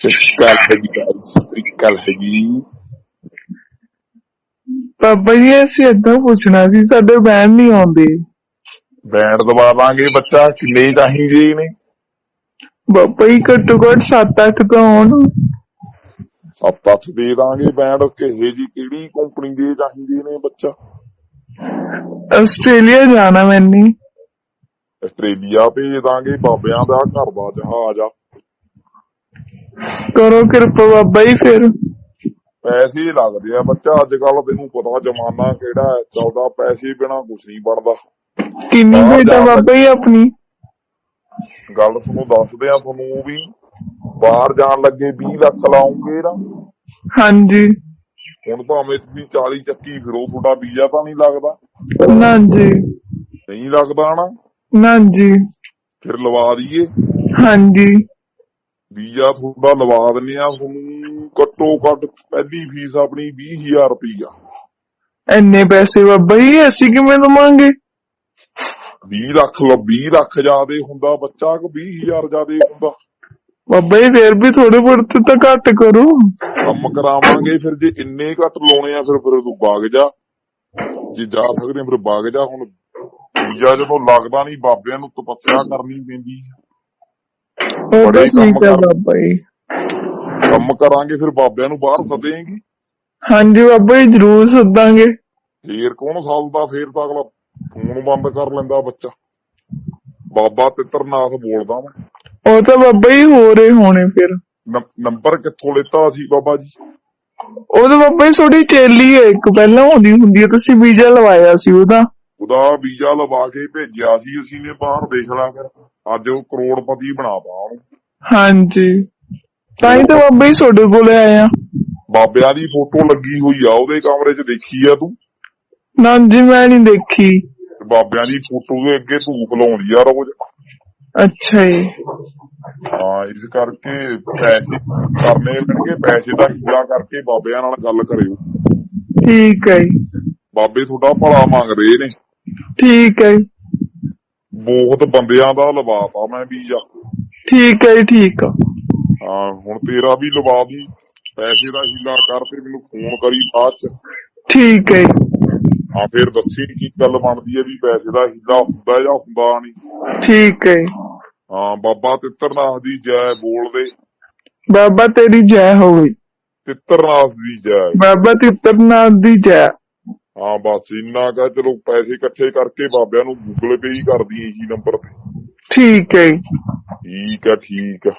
ਸਤਿਕਾਰ ਹੈਗੀ ਸਤਿਕਾਰ ਹੈਗੀ ਬਾਬਾ ਜੀ ਅਸੀਂ ਏਦਾਂ ਪੁੱਛਣਾ ਸੀ ਸਾਡੇ ਬੈਨ ਨਹੀਂ ਆਉਂਦੇ। ਬੈਂਡ ਦਬਾ ਦਾਂਗੇ ਬੱਚਾ ਕਿੰਨੇ ਚਾਹੀਦੇ ਨੇ। ਬਾਬਾ ਜੀ ਘੱਟੋ ਘੱਟ 7-8 ਤਾਂ ਹੋਣ ਸੱਤ ਅੱਠ ਦੇ ਦਾਂਗੇ ਬੈਂਡ ਕਿਹੇ ਜੀ ਕਿਹੜੀ ਕੰਪਨੀ ਦੇ ਚਾਹੀਦੇ ਨੇ ਬੱਚਾ? ਆਸਟ੍ਰੇਲੀਆ ਜਾਣਾ ਮੈਨੇ ਆਸਟ੍ਰੇਲੀਆ ਭੇਜ ਦਾਂਗੇ ਬਾਬਿਆਂ ਦਾ ਘਰ ਦਾ ਜਹਾਜ਼ ਆ। ਕਰੋ ਕਿਰਪਾ ਬਾਬਾ ਜੀ ਫਿਰ। ਪੈਸੇ ਹੀ ਲੱਗਦੇ ਆ ਬੱਚਾ ਅੱਜ ਕੱਲ ਤੈਨੂੰ ਪਤਾ ਜ਼ਮਾਨਾ ਕਿਹੜਾ ਹੈ ਚੱਲਦਾ ਪੈਸੇ ਬਿਨਾ ਕੁਝ ਨਹੀਂ ਬਣਦਾ। ਕਿੰਨੀ ਬੇਟਾ ਜਾਣ ਬਾਬਾ ਜੀ ਆਪਣੀ। ਗੱਲ ਤੁਹਾਨੂੰ ਦੱਸਦੇ ਆ ਤੁਹਾਨੂੰ ਉਹ ਵੀ ਬਾਹਰ ਜਾਣ ਲੱਗੇ 20 ਲੱਖ ਲਾਉਂਗੇ ਨਾ। ਹਾਂਜੀ। ਹੁਣ ਭਾਵੇਂ ਤੁਸੀਂ 40 ਚੱਕੀ ਫਿਰੋ ਤੁਹਾਡਾ ਵੀਜ਼ਾ ਤਾਂ ਨਹੀਂ ਲੱਗਦਾ। ਨਾ ਜੀ। ਨਹੀਂ ਲੱਗਦਾ ਨਾ। ਨਾ ਜੀ। ਫਿਰ ਲਵਾ ਦਈਏ। ਹਾਂਜੀ। ਵੀਜ਼ਾ ਤੁਹਾਡਾ ਲਵਾ ਦਿੰਨੇ ਆ ਤੁਹਾਨੂੰ ਘੱਟੋ ਘੱਟ ਪਹਿਲੀ ਫੀਸ ਆਪਣੀ 20000 ਰੁਪਈਆ ਇੰਨੇ ਪੈਸੇ ਬਾਬਾ ਜੀ ਅਸੀਂ ਕਿਵੇਂ ਦਵਾਂਗੇ? 20 ਲੱਖ ਲ 20 ਲੱਖ ਜਿਆਦੇ ਹੁੰਦਾ ਬੱਚਾ ਕਿ 20000 ਜਿਆਦੇ ਹੁੰਦਾ। ਬਾਬਾ ਜੀ ਫਿਰ ਵੀ ਥੋੜੇ ਬਹੁਤ ਤਾਂ ਘੱਟ ਕਰੋ। ਕੰਮ ਕਰਾਵਾਂਗੇ ਫਿਰ ਜੇ ਇੰਨੇ ਘੱਟ ਲਾਉਣੇ ਆ ਫਿਰ ਫਿਰ ਤੂੰ ਵਗ ਜਾ। ਜੇ ਜਾ ਸਕਦੇ ਆ ਫਿਰ ਵਗ ਜਾ। ਹੁਣ ਵੀਜ਼ਾ ਜਦੋਂ ਲੱਗਦਾ ਨਹੀਂ ਬਾਬਿਆਂ ਨੂੰ ਤਪੱਸਿਆ ਕਰਨੀ ਪੈਂਦੀ ਉਹ ਤਾਂ ਬੜੇ ਕੰਮ ਠੀਕ ਹੈ ਕਰ- ਬਾਬਾ ਜੀ। ਕੰਮ ਕਰਾਂਗੇ ਫਿਰ ਬਾਬਿਆਂ ਨੂੰ ਬਾਹਰ ਸੱਦੇਂਗੇ। ਹਾਂਜੀ ਬਾਬਾ ਜੀ ਜ਼ਰੂਰ ਸੱਦਾਂਗੇ। ਫੇਰ ਕੌਣ ਸਾਲਦਾ ਫੇਰ ਤਾਂ ਅਗਲਾ ਫੋਨ ਬੰਦ ਕਰ ਲੈਂਦਾ ਬੱਚਾ। ਬਾਬਾ ਤਿੱਤਰਨਾਥ ਬੋਲਦਾ ਮੈਂ ਉਹ ਤਾਂ ਬਾਬਾ ਜੀ ਹੋ ਰਹੇ ਹੋਣੇ ਫਿਰ। ਨੰ- ਨੰਬਰ ਕਿੱਥੋਂ ਲਿੱਤਾ ਸੀ ਬਾਬਾ ਜੀ? ਉਹ ਤਾਂ ਬਾਬਾ ਜੀ ਥੋੜੀ ਚੇਲੀ ਹੈ ਇੱਕ। ਪਹਿਲਾਂ ਆਉਂਦੀ ਹੁੰਦੀ ਹੈ ਤੁਸੀਂ ਵੀਜ਼ਾ ਲਵਾਇਆ ਸੀ ਉਹਦਾ। ਉਹਦਾ ਵੀਜ਼ਾ ਲਵਾ ਕੇ ਭੇਜਿਆ ਸੀ ਅਸੀਂ ਨੇ ਬਾਹਰ ਦੇਖ ਲਾ ਫਿਰ। ਅੱਜ ਉਹ ਕਰੋੜਪਤੀ ਬਣਾਤਾ ਉਹਨੂੰ। ਹਾਂਜੀ। ਤਾਂ ਹੀ ਤਾਂ ਬਾਬਾ ਜੀ ਤੁਹਾਡੇ ਕੋਲੇ ਆਏ ਆ। ਬਾਬਿਆਂ ਦੀ ਫੋਟੋ ਲੱਗੀ ਹੋਈ ਆ ਉਹਦੇ ਕਮਰੇ 'ਚ ਦੇਖੀ ਆ ਤੂੰ? ਨਾ ਜੀ ਮੈਂ ਨਹੀਂ ਦੇਖੀ। ਬਾਬਿਆਂ ਦੀ ਫੋਟੋ ਦੇ ਅੱਗੇ ਧੂਪ ਲਾਉਂਦੀ ਆ ਰੋਜ਼। ਅੱਛਾ ਜੀ। ਹਾਂ ਇਸ ਕਰਕੇ ਪੈਸੇ ਕਰਨੇ ਲੈਣਗੇ ਪੈਸੇ ਦਾ ਹੀਲਾ ਕਰਕੇ ਬਾਬਿਆਂ ਨਾਲ ਗੱਲ ਕਰਿਓ। ਠੀਕ ਹੈ ਜੀ। ਬਾਬੇ ਤੁਹਾਡਾ ਭਲਾ ਮੰਗਦੇ ਨੇ। ਠੀਕ ਹੈ ਜੀ, ਬਹੁਤ ਬੰਦਿਆਂ ਦਾ ਲਵਾਤਾ ਮੈਂ ਵੀਜ਼ਾ ਠੀਕ ਹੈ ਜੀ, ਠੀਕ ਆ। ਹਾਂ ਹੁਣ ਤੇਰਾ ਵੀ ਲਵਾ ਦੂੰ ਪੈਸੇ ਦਾ ਹੀਲਾ ਕਰ ਤੇ ਮੈਨੂੰ ਫੋਨ ਕਰੀ ਬਾਅਦ ਚ। ਠੀਕ ਹੈ ਜੀ, ਹਾਂ ਫਿਰ ਦੱਸੀ ਕੀ ਗੱਲ ਬਣਦੀ ਹੈ ਵੀ ਪੈਸੇ ਦਾ ਹੀਲਾ ਹੁੰਦਾ ਜਾਂ ਹੁੰਦਾ ਨਹੀਂ। ਠੀਕ ਹੈ ਜੀ। ਹਾਂ ਬਾਬਾ ਤਿੱਤਰਨਾਥ ਦੀ ਜੈ ਬੋਲਦੇ ਬਾਬਾ ਤੇਰੀ ਜੈ ਹੋਵੇ ਤਿੱਤਰਨਾਥ ਦੀ ਜੈ। ਬਾਬਾ ਤਿੱਤਰਨਾਥ ਦੀ ਜੈ। ਹਾਂ ਬਸ ਇੰਨਾ ਕਹ ਚਲੋ ਪੈਸੇ ਇਕੱਠੇ ਕਰਕੇ ਬਾਬਿਆਂ ਨੂੰ ਗੂਗਲ ਪੇ ਹੀ ਕਰਦੀ ਇਹੀ ਨੰਬਰ ਤੇ। ਠੀਕ ਹੈ ਜੀ, ਠੀਕ ਹੈ ਠੀਕ ਹੈ